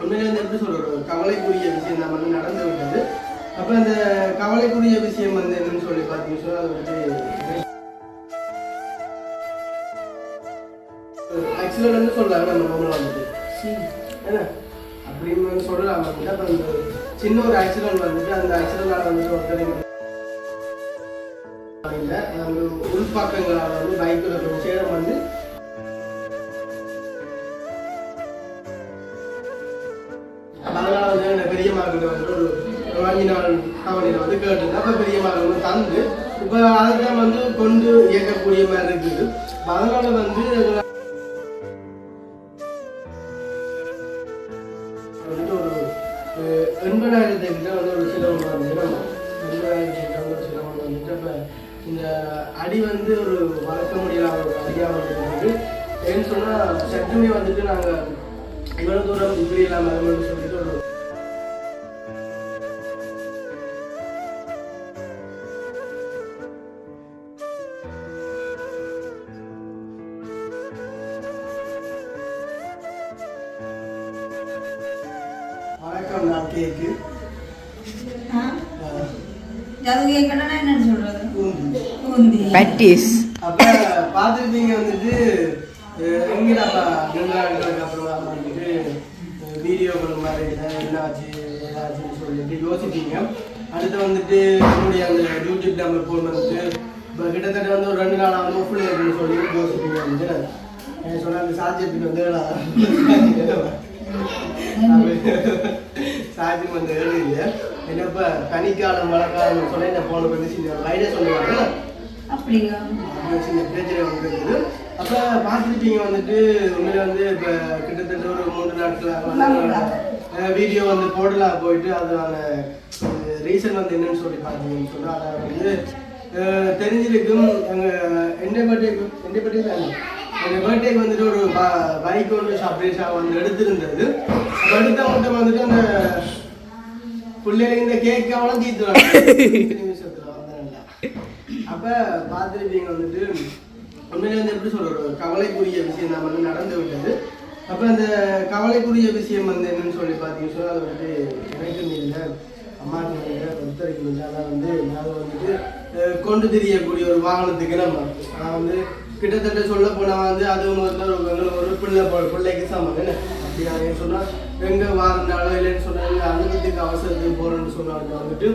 உண்மையிலே வந்து எப்படி சொல்றது கவலைக்குரிய விஷயம் தான் வந்து நடந்து விட்டது. அப்போ அந்த கவலைக்குரிய விஷயம் வந்து என்னன்னு சொல்லி பார்த்தீங்கன்னா அது வந்து ஆக்சுவலாக வந்து சொல்றாங்க நம்ம நோம்புல வந்துட்டு. என்ன? அப்படின்னு சொல்கிறாங்க அப்படின்னா வந்துட்டு அப்போ அந்த சின்ன ஒரு ஆக்சிடென்ட் வந்துட்டு அந்த ஆக்சிடென்டால வந்துட்டு ஒருத்தர் இல்ல, அந்த உள்பக்கங்களால் வந்து பைக்கில் சேதம் வந்து அதனால வந்து பெரிய மார்க்கிட்ட வந்து ஒரு ஒரு அஞ்சு நாள் வந்து கேட்டு அப்போ பெரிய வந்து தந்து இப்போ அதெல்லாம் வந்து கொண்டு இயக்கக்கூடிய மாதிரி இருக்குது. அதனால் அதனால வந்து வந்துட்டு ஒரு அஹ், எண்பதாயிரத்தை கிட்ட வந்து ஒரு சிலவு வந்து எண்பதாயிரத்தி எண்பதாயிரத்தை கிட்ட ஒரு வந்துட்டு இப்போ இந்த அடி வந்து ஒரு வளர்க்க முடியாத ஒரு அடியாக வந்துட்டு ஏன்னு சொன்னால் சட்டுமே வந்துட்டு நாங்கள் இவ்வளோ தூரம் இப்படி இல்லாமல் கேக்கு. அது கேட்கணும்னா என்னன்னு சொல்றது? பூந்தி. பட்டிஸ் அப்ப வந்துட்டு அஹ், எங்கடாப்பா ரெண்டு நாட்களுக்கு அப்புறமா வந்துட்டு வீடியோக்கள் மாதிரி ஏதாவது என்ன ஆச்சு ஏதாச்சுன்னு சொல்லிட்டு யோசிப்பீங்க. அடுத்து வந்துட்டு என்னுடைய அந்த யூடியூப் நம்பர் ஃபோன் வந்துட்டு இப்போ கிட்டத்தட்ட வந்து ஒரு ரெண்டு நாளாக வந்து ஒப்புள் இருக்குன்னு சொல்லி யோசிப்பீங்க வந்து எனக்கு சொன்ன அந்த சார்ஜருக்கு வந்து சார்ஜிங் வந்து ஏழு இல்லை. என்னப்பா பனிக்காலம் மழைக்காலம் சொன்ன இந்த ஃபோனுக்கு வந்து சின்ன லைடாக சொல்லுவாங்க. அப்படிங்க சின்ன பிரச்சனை வந்துருக்குது அப்போ பார்த்துருப்பீங்க வந்துட்டு உண்மையில வந்து இப்போ கிட்டத்தட்ட ஒரு மூணு நாட்கள் வீடியோ வந்து போடலாம் போயிட்டு அதுக்கான ரீசன் வந்து என்னன்னு சொல்லி பார்த்தீங்கன்னு சொன்னால் அதை வந்து தெரிஞ்சிருக்கும் எங்கள் எந்த பர்த்டேக்கு எந்த பர்த்டே தான் எங்கள் பர்த்டேக்கு வந்துட்டு ஒரு பைக் ஒன்று சர்ப்ரைஸாக வந்து எடுத்திருந்தது. எடுத்த மட்டும் வந்துட்டு அந்த பிள்ளைங்க இந்த கேக் அவ்வளோ தீர்த்துறாங்க நிமிஷத்தில் வந்தேன்ல அப்ப பார்த்துருப்பீங்க வந்துட்டு உண்மையிலே வந்து எப்படி சொல்றது ஒரு கவலைக்குரிய விஷயம் தான் வந்து நடந்து விட்டது அப்ப அந்த கவலைக்குரிய விஷயம் வந்து என்னன்னு சொல்லி பார்த்தீங்கன்னு அது வந்து எனக்கும் இல்லை அம்மாவுக்கு இல்லை ஒருத்தருக்கு இல்லை அதான் வந்து நாங்கள் வந்துட்டு கொண்டு திரியக்கூடிய ஒரு வாகனத்துக்கு நம்ம நான் வந்து கிட்டத்தட்ட சொல்ல போனா வந்து அது வந்து ஒரு ஒரு பிள்ளை பிள்ளைக்கு சமம். என்ன? அப்படி நான் சொன்னா எங்க இல்லைன்னு சொன்னாங்க அனுபவத்துக்கு அவசரத்துக்கு போறோம்னு சொன்னாங்க வந்துட்டு.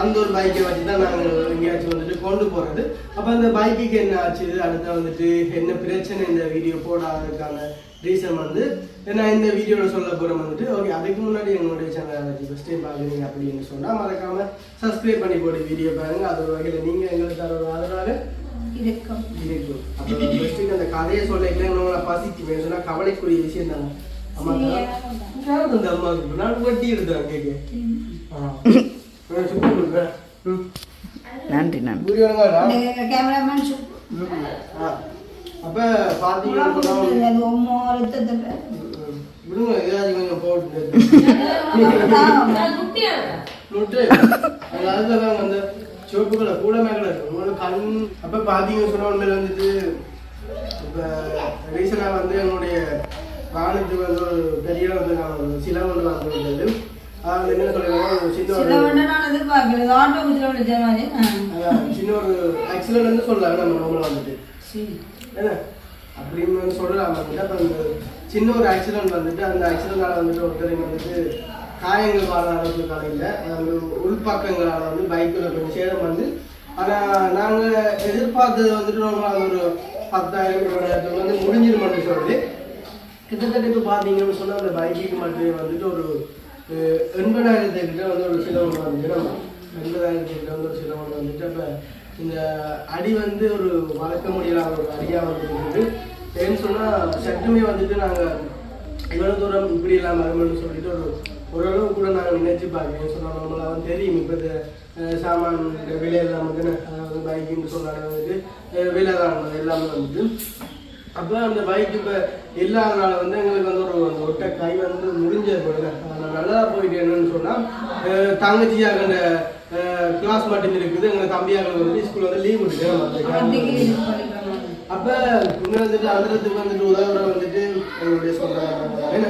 அந்த ஒரு பைக்கை வச்சு தான் நாங்கள் எங்கேயாச்சும் வந்துட்டு கொண்டு போறது. அப்போ அந்த பைக்குக்கு என்ன ஆச்சு? அடுத்து வந்துட்டு என்ன பிரச்சனை இந்த வீடியோ போடாததுக்கான ரீசன் வந்து நான் இந்த வீடியோவில் சொல்ல போகிறேன் வந்துட்டு. ஓகே அதுக்கு முன்னாடி எங்களுடைய சேனலை ஃபஸ்ட் டைம் பார்க்குறீங்க அப்படின்னு சொன்னால் மறக்காமல் சப்ஸ்கிரைப் பண்ணி போட்டு வீடியோ பாருங்க. அது ஒரு வகையில் நீங்கள் எங்களுக்கு தர ஆதரவாக இருக்கும் இருக்கும் அப்போ ஃபஸ்ட்டு அந்த கதையை சொல்லிக்கலாம் உங்களை பசிக்கு சொன்னா கவலைக்குரிய விஷயம் தானே அம்மா அந்த அம்மாவுக்கு நான் வட்டி எடுத்தேன் கேட்க நன்றி நன்றி. அப்போ அழுத்தத்தை விடுங்க ஏதாச்சும் கொஞ்சம் போட்டு நுட்டு அது அதுதான் அந்த சிவப்பு கலர் கூட உங்களுக்கு கண் அப்போ பார்த்தீங்கன்னு சொன்ன உண்மையில வந்துட்டு இப்போ ரீசனாக வந்து என்னுடைய வாகனத்துக்கு வந்து ஒரு பெரிய வந்து நான் ஒரு சில ஒன்று வாங்க வேண்டியது அது என்ன சொல்லுவாங்க சின்ன ஒரு சின்ன ஒரு ஆக்சிடென்ட் வந்து சொல்லலாம் நம்ம நம்மள வந்துட்டு. என்ன? அப்படின்னு சொல்லலாம் வந்துட்டு அப்போ அந்த சின்ன ஒரு ஆக்சிடென்ட் வந்துட்டு அந்த ஆக்சிடென்டால வந்துட்டு ஒருத்தருக்கு வந்துட்டு காயங்கள் வர அளவுக்கு காலையில் அந்த உள்பக்கங்களால் வந்து பைக்கில் கொஞ்சம் சேதம் வந்து ஆனால் நாங்கள் எதிர்பார்த்தது வந்துட்டு அது ஒரு பத்தாயிரம் இருபதாயிரத்துக்கு வந்து முடிஞ்சிருமான்னு சொல்லி கிட்டத்தட்ட இப்போ பார்த்தீங்கன்னு சொன்னால் அந்த பைக்குக்கு மட்டும் வந்துட்டு ஒரு அஹ், கிட்ட வந்து ஒரு சிலவு வந்துட்டு நம்ம எண்பதாயிரத்தை கிட்ட வந்து ஒரு சிலவு வந்துட்டு அப்போ இந்த அடி வந்து ஒரு வளர்க்க முடியாத ஒரு அடியாக வந்துருக்கு ஏன்னு சொன்னால் சட்டுமே வந்துட்டு நாங்கள் இவ்வளோ தூரம் இப்படி இல்லாமல் சொல்லிட்டு ஒரு ஓரளவு கூட நாங்கள் நினைச்சு பார்க்கணும் சொன்னால் நம்மளாம் தெரியும். இப்போ இந்த அஹ், சாமான் இந்த விலையெல்லாம் வந்து அதாவது பைக்குன்னு சொன்னாலே வந்துட்டு விலை தான் எல்லாமே வந்துட்டு. அப்போ அந்த பைக் இப்போ இல்லாதனால வந்து எங்களுக்கு வந்து ஒரு அந்த ஒட்ட கை வந்து முடிஞ்சது போயிடுங்க நல்லா போயிட்டு என்னன்னு சொன்னால் தங்கச்சியாக அந்த கிளாஸ் மட்டும் இருக்குது. எங்கள் தம்பியாக வந்து ஸ்கூல் வந்து லீவ் விட்டுட்டு அப்போ இன்னும் வந்துட்டு அதுலத்துக்கு வந்துட்டு உதவுற வந்துட்டு எங்களுடைய சொந்தக்காரங்க என்ன?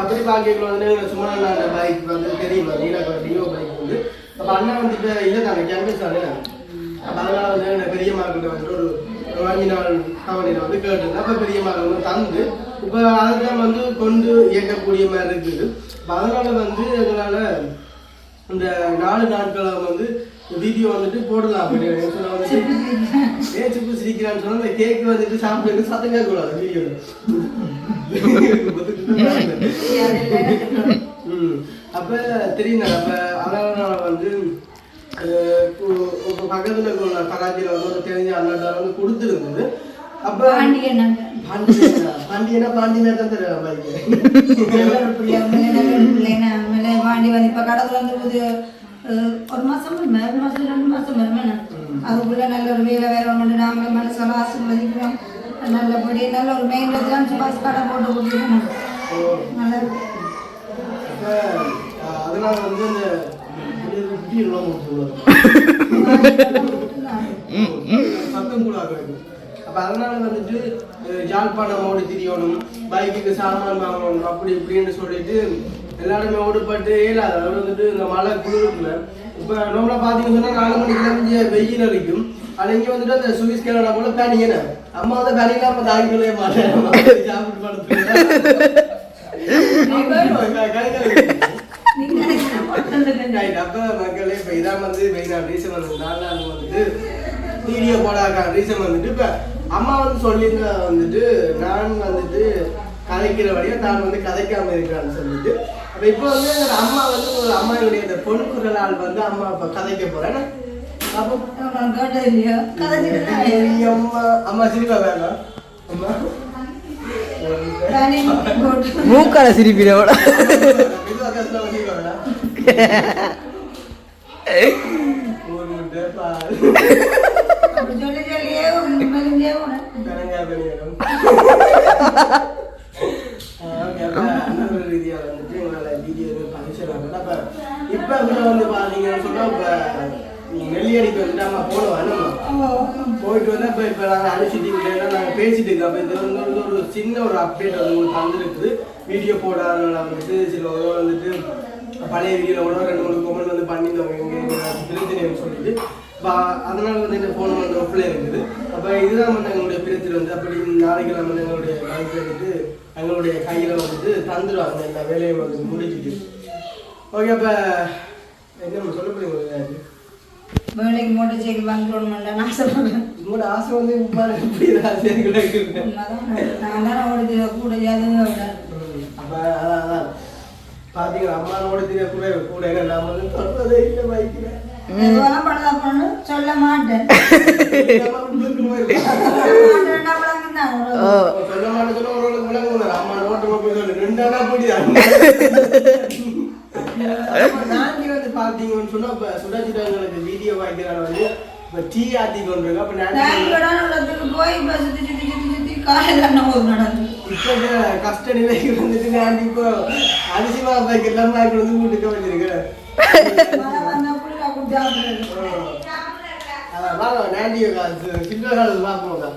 அப்படி பார்க்கல வந்து சும்மா நான் பைக் வந்து தெரியும். நீலா டியோ பைக் வந்து. அப்ப அண்ணன் வந்து இப்போ இதை தானே? கேம்பஸ் தானே அப்ப அதனால வந்து எனக்கு பெரிய மார்க்கிட்ட வந்து ஒரு ஒரு அஞ்சு நாள் தவணையில் வந்து கேட்டிருந்தேன். அப்போ பெரிய மார்க் வந்து தந்து. இப்போ அதெல்லாம் வந்து கொண்டு இயக்கக்கூடிய மாதிரி இருக்குது. அப்ப அதனால வந்து எங்களால் இந்த நாலு நாட்களை வந்து வீடியோ வந்துட்டு போடலாம். சுப்பு சிரிக்கிறான்னு சொன்னா இந்த கேக் வந்துட்டு சாப்பிட்டு சத்தம் கேட்கக்கூடாது வீடியோவில் ம். அப்ப தெரியுங்க அப்ப அதனால வந்து பக்கத்துல இருக்கிற கராச்சியில வந்து ஒரு தெரிஞ்ச அண்ணாட்ட வந்து கொடுத்துருந்தது. அப்ப பாண்டியன் பாண்டியனா பாண்டியனா பாண்டியனா தான் தருவேன் பைக்கு நல்ல ஒரு பிள்ளை உண்மையிலே நல்ல ஒரு பிள்ளைங்க உண்மையிலே பாண்டி வந்து இப்போ கடவுள் வந்து ஒரு மாசம் வருமே ஒரு மாசம் ரெண்டு மாசம் வருமே அதுக்குள்ள நல்ல ஒரு வேலை வேற ஒன்று நாங்களும் மனசெல்லாம் ஆசீர்வதிக்கிறோம் நல்லபடி நல்ல ஒரு மெயின் தான் சுபாஷ் கடை போட்டு கொடுத்துருக்கணும் நல்லா அதனால வந்து சத்தம் கூட அப்ப அதனால வந்துட்டு அஹ், யாழ்ப்பாணம் ஓடி திரியணும் பைக்குக்கு சாமான் வாங்கணும் அப்படி இப்படின்னு சொல்லிட்டு எல்லாருமே ஓடுபட்டு ஏலாது அது வந்துட்டு இந்த மழை குளிருக்குல இப்ப நம்மள பாத்தீங்கன்னு சொன்னா நாலு மணிக்கு கொஞ்சம் வெயில் அடிக்கும். ஆனா இங்க வந்துட்டு அந்த சுவிஸ் கேரளா போல பனியன அம்மா வந்து பனி இல்லாம தாங்கிக்கொள்ளவே மாட்டேன். சாப்பிட்டு படுத்து அப்ப மக்களே இப்ப இதான் வந்து மெயினா ரீசன் அது வந்துட்டு வீடியோ போடாத ரீசன் வந்துட்டு இப்ப அம்மா வந்து சொல்லியிருந்தா வந்துட்டு நான் வந்துட்டு கதைக்கிற வழியா நான் வந்து கதைக்காம இருக்கிறான்னு சொல்லிட்டு இப்போ வந்து என்னோட அம்மா வந்து ஒரு அம்மாவுடைய அந்த பொன் குரலால் வந்து அம்மா இப்ப கதைக்க போறேன் அப்போ நான் கேட்டது இல்லையோ? கதைச்சிட்டு அம்மா அம்மா சிரிப்பா வேணாம் அம்மா. மூக்கால சிரிப்பினோட மெதுவா பேசினா சிரிப்பா வேணாம் ஒரு முட்டை பால் அப்படி சொல்லி சொல்லியே மெலிஞ்சே போனேன் வந்துட்டு எங்களால் video எதுவும் பதிவு இப்போ கூட வந்து பார்த்தீங்கன்னு சொன்னால் இப்போ நெல்லியடிக்கு வந்துட்டு அம்மா போனோம் போயிட்டு வந்தால் இப்போ இப்போ நாங்கள் அனுப்பிச்சிட்டு நாங்கள் நாங்க பேசிட்டு இருக்கோம். அப்ப இது வந்து ஒரு- சின்ன ஒரு அப்டேட் வந்து உங்களுக்கு தந்திருக்குது வீடியோ போடாதனால வந்துட்டு சில ஒரு வந்துட்டு பழைய வீடியோல கூட ரெண்டு மூணு கமெண்ட் வந்து பண்ணியிருந்தவங்க எங்க பிரச்சனைன்னு சொல்லிட்டு அப்ப அதனால வந்து இந்த போன் வந்து ஒப்பில் இருக்குது அப்ப இதுதான் வந்து எங்களுடைய பிரச்சனை வந்து. அப்படி நாளைக்கு நம்ம எங்களுடைய பைக் வந்துட்டு எங்களுடைய கையில வந்துட்டு தந்துடுவாங்க எல்லா வேலையும் வந்து முடிச்சுட்டு ஓகே அப்ப என்ன சொல்ல போறீங்க வேலைக்கு மோட்டர் சைக்கிள் வாங்கணும்னு நான் சொல்றேன் உங்களோட ஆசை வந்து எப்படி ஆசையாக. நான் தானே ஓடுது. கூட விட அப்ப அதான் அதான். பாத்தீங்களா? அம்மாவோட தெரிய கூட கூட நான் வந்து சொல்றதே இல்லை பைக்கில் சொல்ல மாட்டேன் பாத்தீங்கன்னு சொன்னா இப்ப சுடாச்சிட்டாங்களுக்கு வீடியோ வாய்க்கிறாங்க வந்து இப்ப டீ ஆத்தி கொண்டிருக்க அப்ப நான் போய் இப்ப சுத்தி சுத்தி சுத்தி சுத்தி காலையில் நடந்து இப்ப கஷ்ட நிலைக்கு வந்துட்டு நான் இப்போ அரிசி மாப்பாய்க்கு எல்லாம் வாங்கி வந்து வீட்டுக்கு வச்சிருக்கேன் மழை வந்தா புள்ளா குடிச்சு சாப்பிடுறது அதான் வாங்க நாண்டியோ காசு சில்வர் காலத்து பார்ப்போம்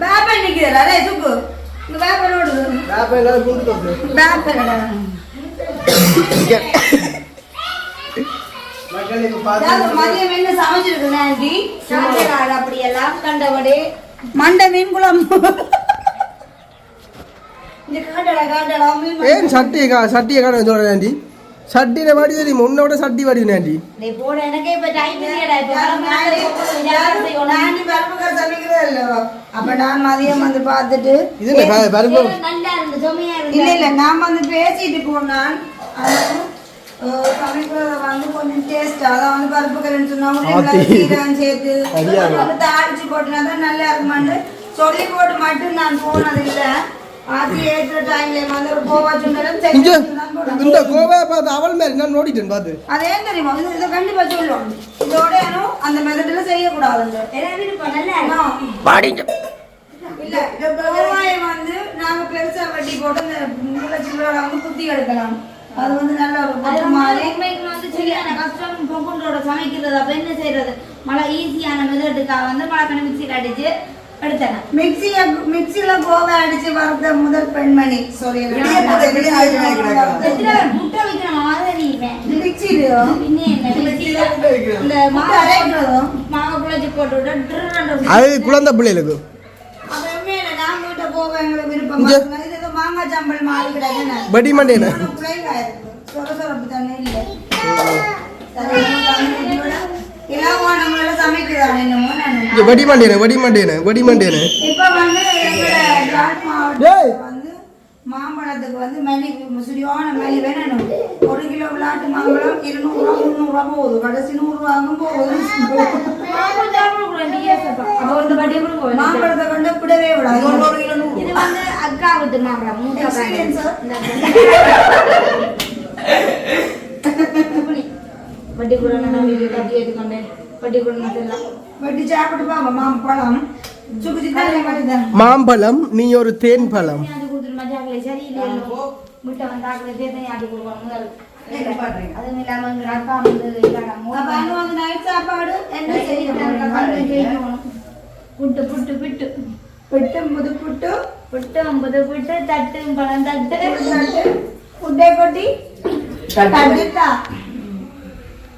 பேப்பர் நிக்கிறதா டேய் சுப்பு இங்க பேப்பர் ஓடுது வேப்ப எல்லாரும் கூட்டு மதியம் என்ன சமைச்சிருக்கு அப்படியெல்லாம் கண்டபடி மண்டை மீன் குழம்பு இந்த காட்டடா காட்டடா மீன் ஏன் சட்டியை கா சட்டியை காண சொல்றேன் ஆண்டி? சட்டியில வாடி தெரியுமா? உன்னோட சட்டி வாடி ஆண்டி. அப்ப நான் மதியம் வந்து பார்த்துட்டு இது இல்ல இருந்து இல்ல நான் வந்து பேசிட்டு போனான் வந்து கொஞ்சம் டேஸ்ட் அதான் வந்து பருப்பு கரண்ட் சொன்னாங்க சேர்த்து. தாளிச்சு போட்டுனா தான் நல்லா இருக்குமான்னு சொல்லி போட்டு மட்டும் நான் போனது கோவா. இந்த கோவையை பார்த்து அவள் மாதிரி நான் நோடிட்டேன் பார்த்து அது ஏன் தெரியுமா இது இதை கண்டிப்பா சொல்லுவோம் இதோட அந்த மெத்தட்ல செய்யக்கூடாது இல்ல இந்த வெங்காயம் வந்து நாங்க பெருசா வெட்டி போட்டு இந்த சில்லறை வந்து குத்தி எடுக்கலாம் அது வந்து நல்ல ஒரு மாதிரி வந்து சரியான கஷ்டம் பொங்குன்றோட சமைக்கிறது அப்ப என்ன செய்யறது மழை ஈஸியான மெதட்டுக்காக வந்து மழை கண்ணு மிக்சியில் அடிச்சு மிக்சிய மிக்சியில கோவை அடிச்சு வறுத்த முதல் பெண்மணி மாதிரி மிக்சிலையோ அது குழந்தை பிள்ளைகளுக்கு அது உண்மையில நான் வீட்டை போக எங்களுக்கு விருப்பம் பாருங்க. இது ஏதோ மாங்காய் சாம்பல் மாதிரி கிடக்குன்னு படி மண்டேன பிள்ளைங்க இருக்கு சொர சொரப்பு தானே இல்லை சரி, நமக்கு அந்த குட்டியோட இலவானங்களோட சமைக்கிறான் என்னமோ நான் வடி மண்டேன வடி மண்டேன வடி மண்டேன இப்ப வந்து வந்து மாம்பழத்துக்கு வந்து மல்லி சரியான மல்லி வேணும் ஒரு கிலோ விளாட்டு மாம்பழம் இருநூறுவா முந்நூறுவா போகுது. கடைசி நூறுரூவாங்கும் போகுது. மாம்பழத்தை கொண்டு விடவே விடாது. இது வந்து அக்கா விட்டு மாம்பழம். கூட நான் வீடு கட்டி எடுத்துக்கொண்டேன் வட்டி கூட நான் வெட்டி சாப்பிட்டு பாங்க மாம்பழம் சுக்கு சித்தாலே மாதிரிதான் மாம்பழம் நீ ஒரு தேன் பழம் ஆட்டி கொடுத்துட்டு மஜாக்களை சரியில்லை முட்டை வந்து ஆக்கலை தேர்தல் ஆட்டி கொடுக்கணும் முதல் அதுவும் இல்லாம எங்க அக்கா வந்து இல்லாம அப்ப அங்க வந்து நைட் சாப்பாடு என்ன செய்ய புட்டு புட்டு புட்டு புட்டு முது புட்டு புட்டு ஐம்பது புட்டு தட்டு பழம் தட்டு புட்டை கொட்டி தட்டித்தா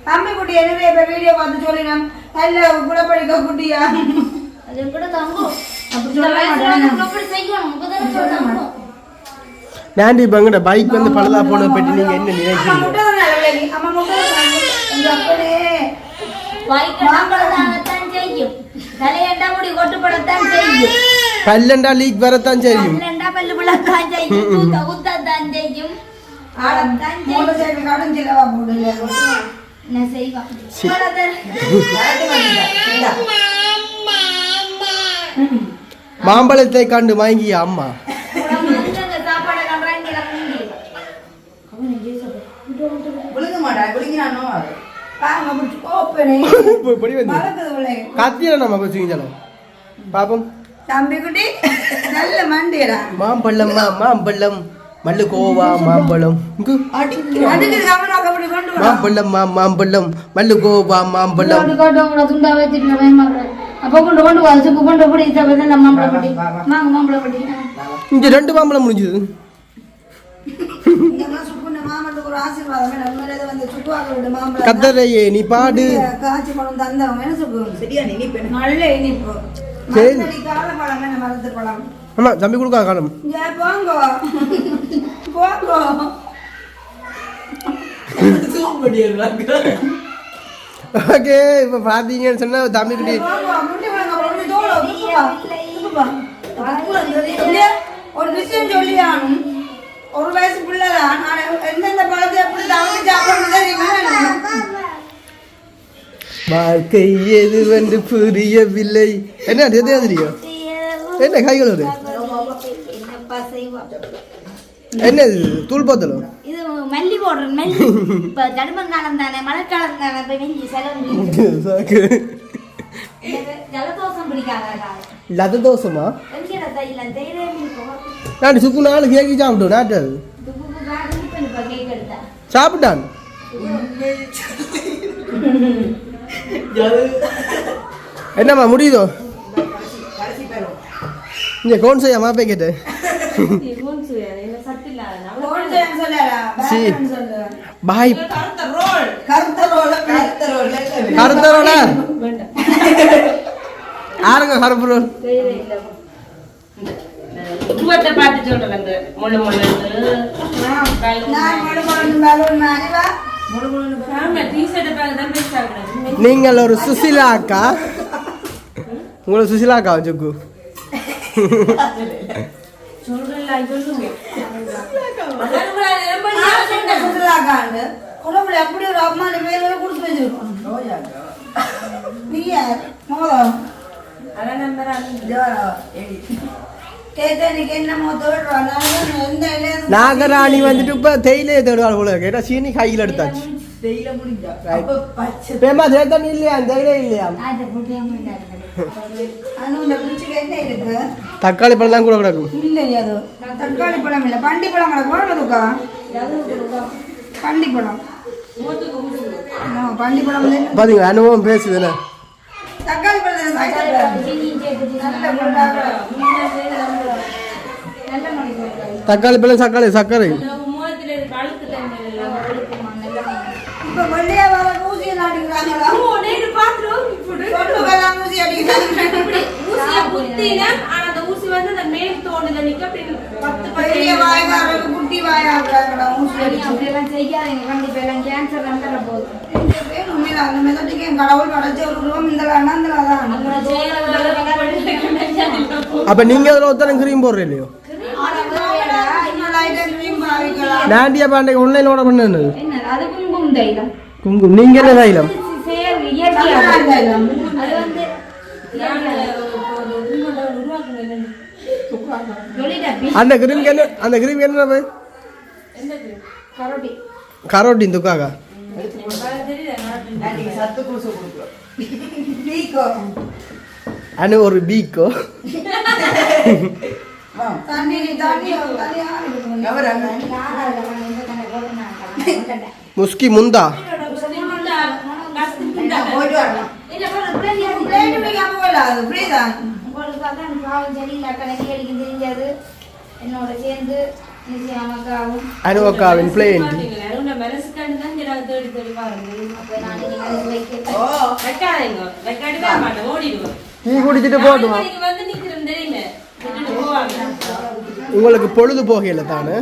தம்பி குட்டி எனவே இப்ப வீடியோ பார்த்து சொல்லினோம் நல்ல குணப்படிக்க குட்டியா. அது கூட தங்கும். அப்படி சொல்ல மாட்டானே. நாண்டி பங்கட பைக் வந்து பழுதா போன பற்றி நீங்க என்ன அம்மா நினைக்கிறீங்க பல்லண்டா லீக் வரத்தான் செய்யும். பல்லண்டா பல்லு பிள்ளத்தான் செய்யும் கூத்த குத்தத்தான் செய்யும் ஆடத்தான் செய்யும் மோட்டர் சைக்கிள் கடன் செலவா போடுங்க என்ன செய்வான் சி. மாம்பழத்தை கண்டு வாங்கிய அம்மா கத்தியில நம்ம கொஞ்சம் பாப்போம். தம்பி குட்டி நல்ல மண்டியடா. மாம்பழம் மாம்பழம். மல்லு கோவா மாம்பழம் மாம்பழம் மா மாம்பழம். மல்லு கோவா மாம்பழம். இங்க ரெண்டு மாம்பழம் முடிஞ்சது. கத்தரையே நீ பாடு. காய்ச்சி பழம் தந்தவங்க என்ன சுக்கு? சரியா நீ இப்ப நல்ல இனிப்பு. சரி. மரத்தடி கால பழம் என்ன மரத்து பழம்? ஆமா தம்பி கொடுக்கா காணும் இங்க போங்க போங்க ஓகே இப்போ பார்த்தீங்கன்னு சொன்னா தம்பி குட்டி ஒரு விஷயம் சொல்லி ஆனும் ஒரு வயசு பிள்ளைதான் ஆனா எந்தெந்த பழத்தை எப்படி தமிழ் சாப்பிடணும் தெரியுமா வாழ்க்கை எதுவென்று புரியவில்லை. என்ன தெரியும் என்ன கைகள் ஒரு என்னப்பா செய்வா என்ன இது? தூள் போத்தலும் இது மல்லி போடுறேன் மல்லி. இப்ப கடுமங்காலம் தானே மழைக்காலம் தானே இப்ப வெஞ்சி செலவு ஜலதோஷம் பிடிக்காதா லத தோசமா வெங்கிற தையில தைரியம் இருக்கும் நான் சுக்கு நாலு கேக்கு சாப்பிட்டோம் நாட்டு சாப்பிட்டான்? என்னம்மா முடியுதோ? இங்க கோன் செய்ய மாப்பே பாய் கருத்த ரோல் கருத்த ரோல் ஆருங்க கருப்பு உருவத்தை பார்த்து சொல்றேன் அந்த முழு முழு நீங்கள் ஒரு சுசிலா அக்கா உங்களை சுசிலா அக்கா சுக்கு சுற்றுலாக்காண்டு, உடம்புல அப்படி ஒரு பேர் வரை கொடுத்து வச்சிருக்கோம். நீ யார்? மோதம். கேட்டா இன்னைக்கு நாகராணி வந்துட்டு இப்ப தேயிலையை தேடுவாள் உங்களுக்கு ஏன்னா சீனி கையில் எடுத்தாச்சு. பேமா தேத்தன் இல்லையா தேயிலை. இல்லையா? தக்காளி பழம் கூட கிடக்கும் இல்லையா தக்காளி பழம் இல்லை. பண்டி பழம் பண்டி பழம். பண்டி பழம் பாத்தீங்களா? அனுபவம் பேசுது தக்காளி பழம் தக்காளி பிள்ளை சக்காளி சர்க்கரை. அப்ப நீங்க அதுல நாண்டியா பாண்டே ஆன்லைன் ஆர்டர் பண்ணனது அது குங்கும தைலம் குங்குமம் நீங்க என்ன தைலம் அந்த கிரீம் என்ன அந்த கிரீம் என்ன பே கரோட்டி துக்காக அனு ஒரு பீக்கோ ముస్కి ముందా అని ఒక విన్ప్లే ఏంటి டீ குடிச்சிட்டு போட்டுமா உங்களுக்கு பொழுது போகையில் தானே?